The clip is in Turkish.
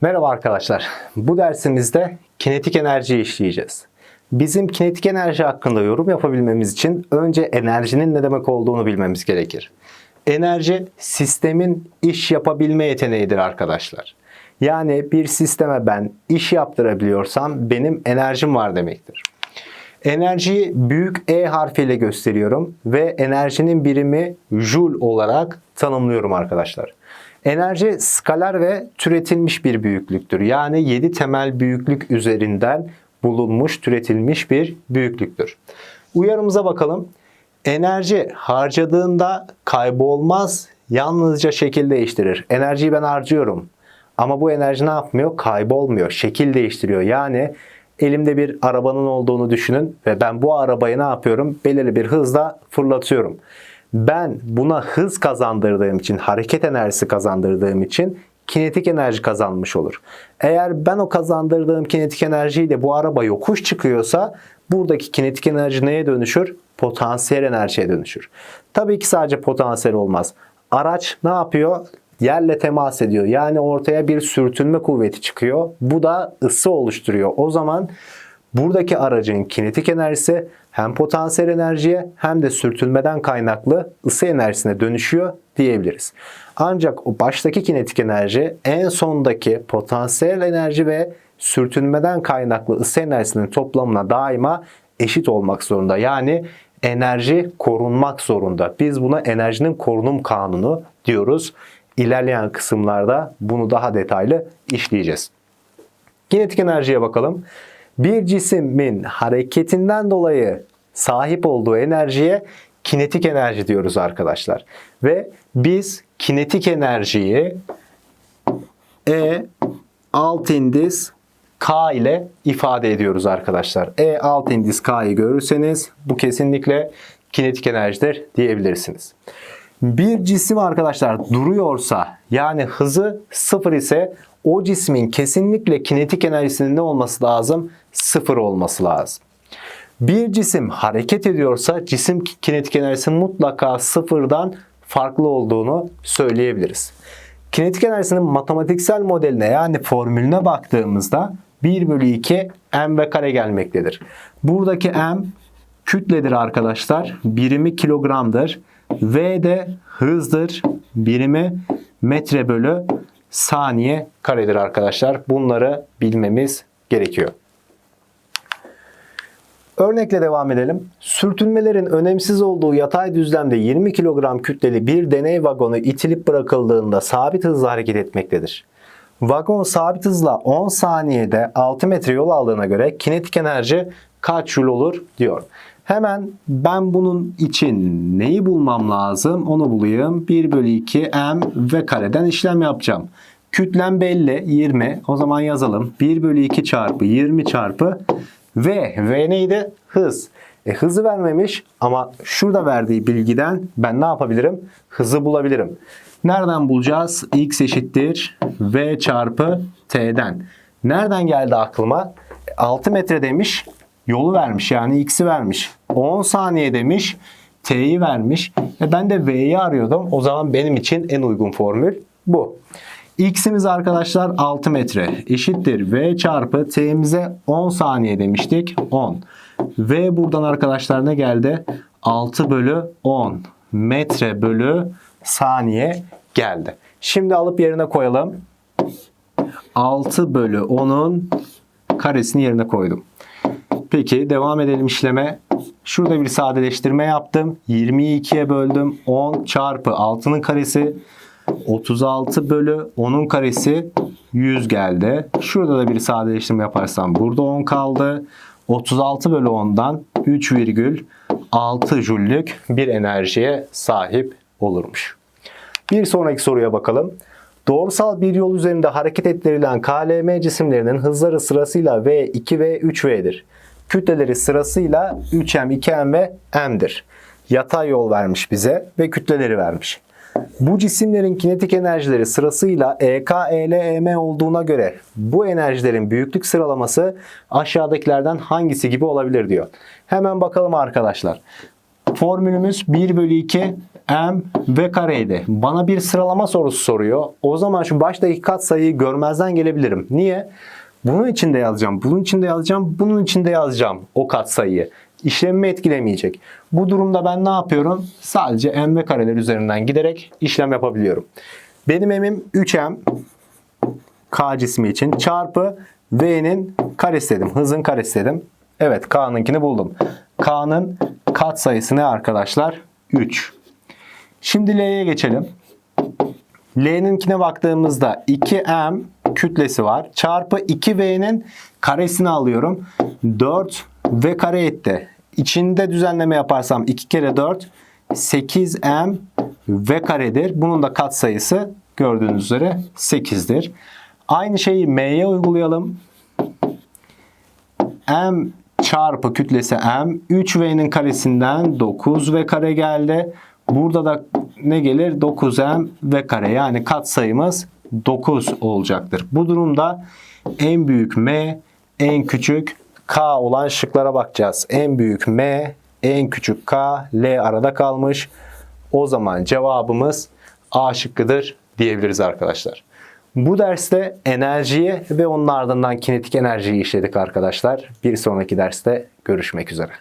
Merhaba arkadaşlar. Bu dersimizde kinetik enerjiyi işleyeceğiz. Bizim kinetik enerji hakkında yorum yapabilmemiz için önce enerjinin ne demek olduğunu bilmemiz gerekir. Enerji sistemin iş yapabilme yeteneğidir arkadaşlar. Yani bir sisteme ben iş yaptırabiliyorsam benim enerjim var demektir. Enerjiyi büyük E harfiyle gösteriyorum ve enerjinin birimi joule olarak tanımlıyorum arkadaşlar. Enerji skalar ve türetilmiş bir büyüklüktür. Yani 7 temel büyüklük üzerinden bulunmuş, türetilmiş bir büyüklüktür. Uyarımıza bakalım. Enerji harcadığında kaybolmaz, yalnızca şekil değiştirir. Enerjiyi ben harcıyorum. Ama bu enerji ne yapmıyor? Kaybolmuyor, şekil değiştiriyor. Yani elimde bir arabanın olduğunu düşünün ve ben bu arabayı ne yapıyorum? Belirli bir hızla fırlatıyorum. Ben buna hız kazandırdığım için, hareket enerjisi kazandırdığım için kinetik enerji kazanmış olur. Eğer ben o kazandırdığım kinetik enerjiyle bu araba yokuş çıkıyorsa buradaki kinetik enerji neye dönüşür? Potansiyel enerjiye dönüşür. Tabii ki sadece potansiyel olmaz. Araç ne yapıyor? Yerle temas ediyor. Yani ortaya bir sürtünme kuvveti çıkıyor. Bu da ısı oluşturuyor. O zaman buradaki aracın kinetik enerjisi hem potansiyel enerjiye hem de sürtünmeden kaynaklı ısı enerjisine dönüşüyor diyebiliriz. Ancak o baştaki kinetik enerji en sondaki potansiyel enerji ve sürtünmeden kaynaklı ısı enerjisinin toplamına daima eşit olmak zorunda. Yani enerji korunmak zorunda. Biz buna enerjinin korunum kanunu diyoruz. İlerleyen kısımlarda bunu daha detaylı işleyeceğiz. Kinetik enerjiye bakalım. Bir cismin hareketinden dolayı sahip olduğu enerjiye kinetik enerji diyoruz arkadaşlar. Ve biz kinetik enerjiyi E alt indiz K ile ifade ediyoruz arkadaşlar. E alt indiz K'yı görürseniz bu kesinlikle kinetik enerjidir diyebilirsiniz. Bir cisim arkadaşlar duruyorsa yani hızı sıfır ise o cismin kesinlikle kinetik enerjisinin ne olması lazım? Sıfır olması lazım. Bir cisim hareket ediyorsa cisim kinetik enerjisinin mutlaka sıfırdan farklı olduğunu söyleyebiliriz. Kinetik enerjisinin matematiksel modeline yani formülüne baktığımızda 1 bölü 2 m ve kare gelmektedir. Buradaki m kütledir arkadaşlar. Birimi kilogramdır. V de hızdır. Birimi metre bölü saniye karedir arkadaşlar. Bunları bilmemiz gerekiyor. Örnekle devam edelim. Sürtünmelerin önemsiz olduğu yatay düzlemde 20 kilogram kütleli bir deney vagonu itilip bırakıldığında sabit hızla hareket etmektedir. Vagon sabit hızla 10 saniyede 6 metre yol aldığına göre kinetik enerji kaç joule olur diyor. Hemen ben bunun için neyi bulmam lazım onu bulayım. 1 bölü 2 m ve kareden işlem yapacağım. Kütlem belli 20 o zaman yazalım. 1 bölü 2 çarpı 20 çarpı V. V neydi? Hız. E, hızı vermemiş ama şurada verdiği bilgiden ben ne yapabilirim? Hızı bulabilirim. Nereden bulacağız? X eşittir V çarpı T'den. Nereden geldi aklıma? 6 metre demiş. Yolu vermiş yani X'i vermiş. 10 saniye demiş. T'yi vermiş. E ben de V'yi arıyordum. O zaman benim için en uygun formül bu. X'imiz arkadaşlar 6 metre eşittir V çarpı T'imize 10 saniye demiştik. 10. V buradan arkadaşlar ne geldi? 6 bölü 10 metre bölü saniye geldi. Şimdi alıp yerine koyalım. 6 bölü 10'un karesini yerine koydum. Peki devam edelim işleme. Şurada bir sadeleştirme yaptım. 20'yi 2'ye böldüm. 10 çarpı 6'nın karesi 36 bölü 10'un karesi 100 geldi. Şurada da bir sadeleştirme yaparsam burada 10 kaldı. 36 bölü 10'dan 3,6 jüllük bir enerjiye sahip olurmuş. Bir sonraki soruya bakalım. Doğrusal bir yol üzerinde hareket ettirilen KLM cisimlerinin hızları sırasıyla V2 ve 3V'dir. Kütleleri sırasıyla 3M, 2M ve M'dir. Yatay yol vermiş bize ve kütleleri vermiş. Bu cisimlerin kinetik enerjileri sırasıyla EK, EL, EM olduğuna göre bu enerjilerin büyüklük sıralaması aşağıdakilerden hangisi gibi olabilir diyor. Hemen bakalım arkadaşlar. Formülümüz 1 bölü 2 m v kareydi. Bana bir sıralama sorusu soruyor. O zaman şu baştaki katsayıyı görmezden gelebilirim. Niye? Bunun içinde yazacağım, bunun içinde yazacağım, bunun içinde yazacağım o katsayıyı. İşlemimi etkilemeyecek. Bu durumda ben ne yapıyorum? Sadece m ve kareler üzerinden giderek işlem yapabiliyorum. Benim m'im 3m k cismi için çarpı v'nin karesi dedim. Hızın karesi dedim. Evet k'nınkini buldum. K'nın kat sayısı ne arkadaşlar? 3. Şimdi L'ye geçelim. L'ninkine baktığımızda 2m kütlesi var. Çarpı 2v'nin karesini alıyorum. 4 v kare etti. İçinde düzenleme yaparsam 2 kere 4 8m v karedir. Bunun da katsayısı gördüğünüz üzere 8'dir. Aynı şeyi m'ye uygulayalım. m çarpı kütlesi m 3v'nin karesinden 9v kare geldi. Burada da ne gelir? 9m v kare yani katsayımız 9 olacaktır. Bu durumda en büyük m, en küçük k olan şıklara bakacağız. En büyük m, en küçük k, l arada kalmış. O zaman cevabımız A şıkkıdır diyebiliriz arkadaşlar. Bu derste enerjiyi ve onun ardından kinetik enerjiyi işledik arkadaşlar. Bir sonraki derste görüşmek üzere.